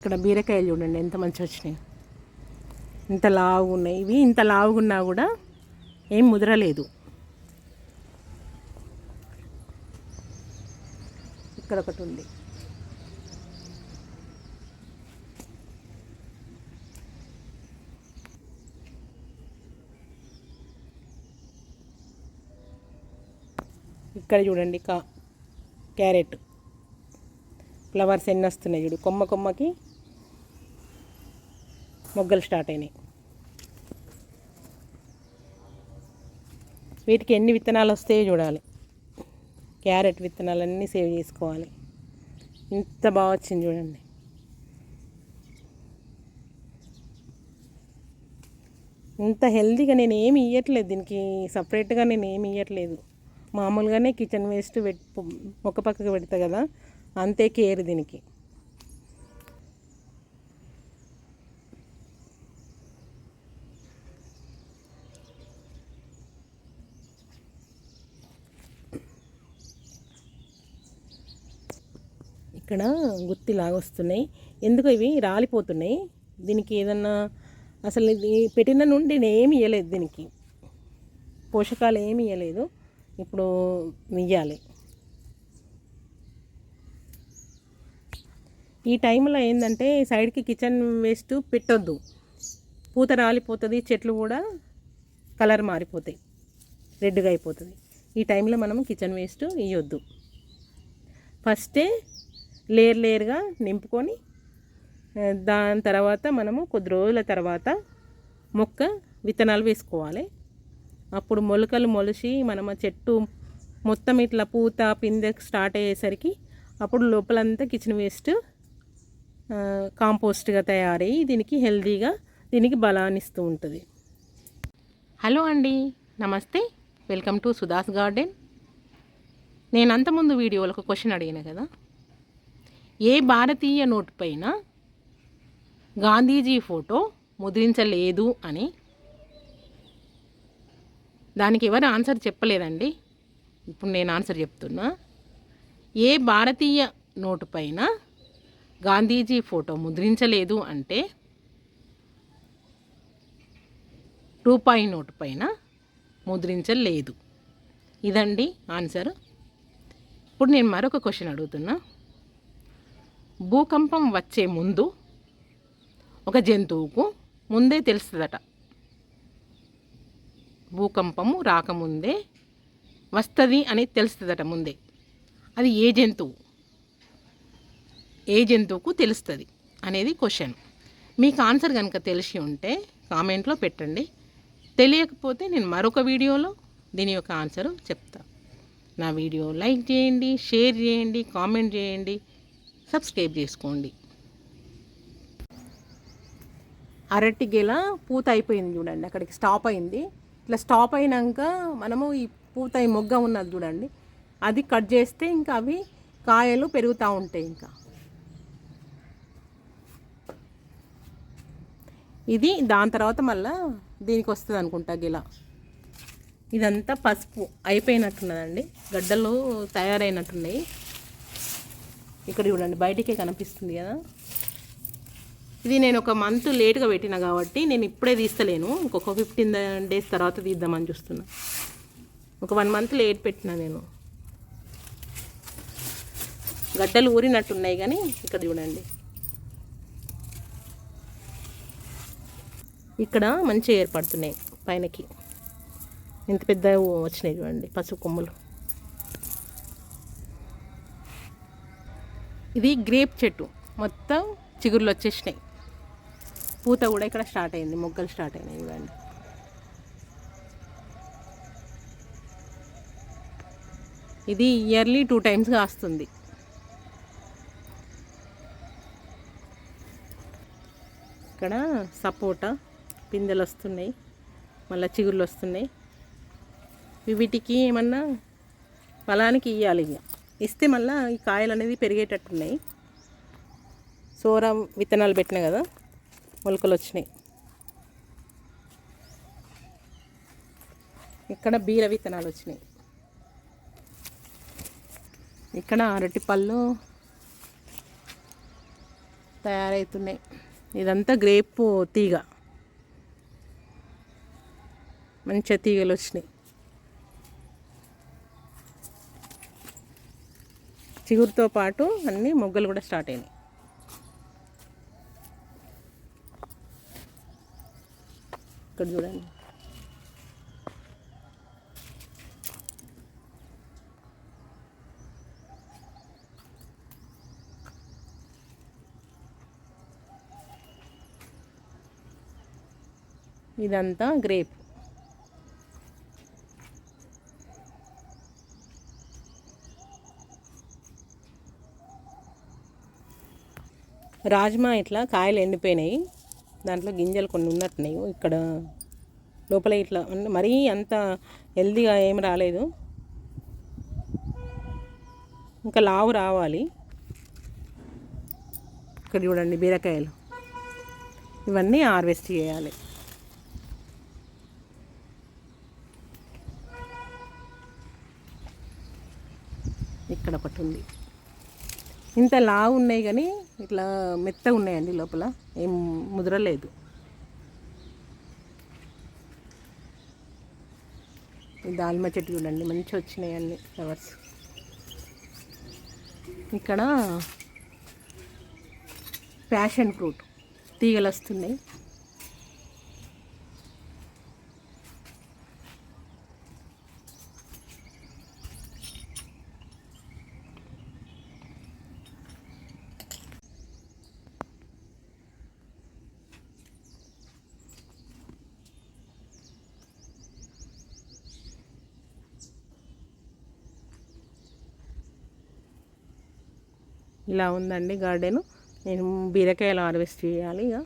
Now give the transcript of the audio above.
ఇక్కడ బీరకాయలు చూడండి ఎంత మంచి వచ్చినాయి. ఇంత లావుగా ఉన్నాయి. ఇవి ఇంత లావుగా ఉన్నా కూడా ఏం ముదరలేదు ఇక్కడ ఒకటి ఉంది. ఇక్కడ చూడండి కా క్యారెట్. ఫ్లవర్స్ ఎన్ని వస్తున్నాయి చూడు. కొమ్మ కొమ్మకి మొగ్గలు స్టార్ట్ అయినాయి. వీటికి ఎన్ని విత్తనాలు వస్తాయో చూడాలి. క్యారెట్ విత్తనాలన్నీ సేవ్ చేసుకోవాలి. ఇంత బాగా వచ్చింది చూడండి. ఇంత హెల్తీగా నేను ఏమి ఇవ్వట్లేదు దీనికి. సపరేట్గా నేను ఏమి ఇవ్వట్లేదు మామూలుగానే కిచెన్ వేస్ట్ పెట్ ఒక పక్కకు పెడతా కదా. అంతే కేర్ దీనికి. ఇక్కడ గుత్తి లాగొస్తున్నాయి ఎందుకు ఇవి రాలిపోతున్నాయి. దీనికి ఏదన్నా అసలు ఇది పెట్టిన నుండి నేను ఏమి ఇవ్వలేదు దీనికి. పోషకాలు ఏమి ఇవ్వలేదు ఇప్పుడు ఇయ్యాలి. ఈ టైంలో ఏంటంటే సైడ్కి కిచెన్ వేస్ట్ పెట్టొద్దు. పూత రాలిపోతుంది చెట్లు కూడా కలర్ మారిపోతాయి. రెడ్గా అయిపోతుంది. ఈ టైంలో మనం కిచెన్ వేస్ట్ ఇవ్వద్దు ఫస్టే లేయర్ లేయర్గా నింపుకొని దాని తర్వాత మనము కొద్ది రోజుల తర్వాత మొక్క విత్తనాలు వేసుకోవాలి. అప్పుడు మొలకలు మొలిచి మనం ఆ చెట్టు మొత్తం ఇట్లా పూత పిందె స్టార్ట్ అయ్యేసరికి అప్పుడు లోపలంతా కిచెన్ వేస్ట్ కాంపోస్ట్గా తయారయ్యి దీనికి హెల్దీగా దీనికి బలాన్ని ఇస్తూ ఉంటుంది. హలో అండి నమస్తే. Welcome to Sudha's garden. నేను అంతకుముందు వీడియోలో ఒక క్వశ్చన్ అడిగిన కదా? ఏ భారతీయ నోటు పైన గాంధీజీ ఫోటో ముద్రించలేదు అని? దానికి ఎవరు ఆన్సర్ చెప్పలేదండి. ఇప్పుడు నేను ఆన్సర్ చెప్తున్నా. ఏ భారతీయ నోటు పైన గాంధీజీ ఫోటో ముద్రించలేదు అంటే రూపాయి నోటు పైన ముద్రించలేదు. ఇదండి ఆన్సర్. ఇప్పుడు నేను మరొక క్వశ్చన్ అడుగుతున్నా. భూకంపం వచ్చే ముందు ఒక జంతువుకు ముందే తెలుస్తుందట. భూకంపము రాకముందే వస్తుంది అని తెలుస్తుందట ముందే. అది ఏ జంతువు? ఏ జంతువుకు తెలుస్తుంది అనేది క్వశ్చన్. మీకు ఆన్సర్ కనుక తెలిసి ఉంటే కామెంట్లో పెట్టండి. తెలియకపోతే నేను మరొక వీడియోలో దీని యొక్క ఆన్సర్ చెప్తాను నా వీడియో లైక్ చేయండి షేర్ చేయండి కామెంట్ చేయండి. సబ్స్క్రైబ్ చేసుకోండి. అరటి గెల పూత అయిపోయింది చూడండి అక్కడికి స్టాప్ అయింది. ఇట్లా స్టాప్ అయినాక మనము ఈ పూత ఈ మొగ్గ ఉన్నది చూడండి. అది కట్ చేస్తే ఇంకా అవి కాయలు పెరుగుతూ ఉంటాయి ఇంకా. ఇది దాని తర్వాత మళ్ళా దీనికి వస్తుంది అనుకుంటా గిలా. ఇదంతా పసుపు అయిపోయినట్టున్నదండి. గడ్డలు తయారైనట్టున్నాయి. ఇక్కడ చూడండి బయటికే కనిపిస్తుంది కదా. ఇది నేను ఒక మంత్ లేట్గా పెట్టిన కాబట్టి నేను ఇప్పుడే తీస్తలేను. ఇంకొక ఫిఫ్టీన్ డేస్ తర్వాత తీద్దామని చూస్తున్నా. ఒక వన్ మంత్ లేట్ పెట్టిన నేను. గడ్డలు ఊరినట్టున్నాయి కానీ ఇక్కడ చూడండి. ఇక్కడ మంచిగా ఏర్పడుతున్నాయి పైనకి. ఇంత పెద్ద వచ్చినాయి చూడండి పసుపు కొమ్ములు. ఇది గ్రేప్ చెట్టు. మొత్తం చిగుర్లు వచ్చేసినాయి. పూత కూడా ఇక్కడ స్టార్ట్ అయింది. మొగ్గలు స్టార్ట్ అయినాయి ఇవ్వండి ఇది ఇయర్లీ టూ టైమ్స్ కాస్తుంది. ఇక్కడ సపోటా పిందెలు వస్తున్నాయి. మళ్ళీ చిగుర్లు వస్తున్నాయి. వీటికి ఏమన్నా ఫలానికి ఇవ్వాలి ఇక. ఇస్తే మళ్ళీ ఈ కాయలు అనేది పెరిగేటట్టున్నాయి. సోర విత్తనాలు పెట్టినా కదా మొలకలు వచ్చినాయి. ఇక్కడ బీర విత్తనాలు వచ్చినాయి. ఇక్కడ అరటిపళ్ళు తయారవుతున్నాయి ఇదంతా గ్రేప్ తీగ. మంచిగా తీగలు వచ్చినాయి. చిగురుతో పాటు అన్ని మొగ్గలు కూడా స్టార్ట్ అయినాయి. ఇక్కడ చూడండి. ఇదంతా గ్రేప్. రాజ్మా ఇట్లా కాయలు ఎండిపోయినాయి. దాంట్లో గింజలు కొన్ని ఉన్నట్టున్నాయి. ఇక్కడ లోపల ఇట్లా మరీ అంత హెల్దీగా ఏం రాలేదు. ఇంకా లావు రావాలి. ఇక్కడ చూడండి బీరకాయలు. ఇవన్నీ హార్వెస్ట్ చేయాలి. ఇక్కడ ఒకటి ఉంది. ఇంత లావు ఉన్నాయి కానీ ఇట్లా మెత్తగా ఉన్నాయండి లోపల. ఏం ముదరలేదు ఈ దాల్మ చెట్టు చూడండి మంచి వచ్చినాయి అన్ని ఫ్లవర్స్ ఇక్కడ ప్యాషన్ ఫ్రూట్ తీగలు వస్తున్నాయి ఇలా ఉందండి గార్డెను. నేను బీరకాయలు హార్వెస్ట్ చేయాలి ఇక.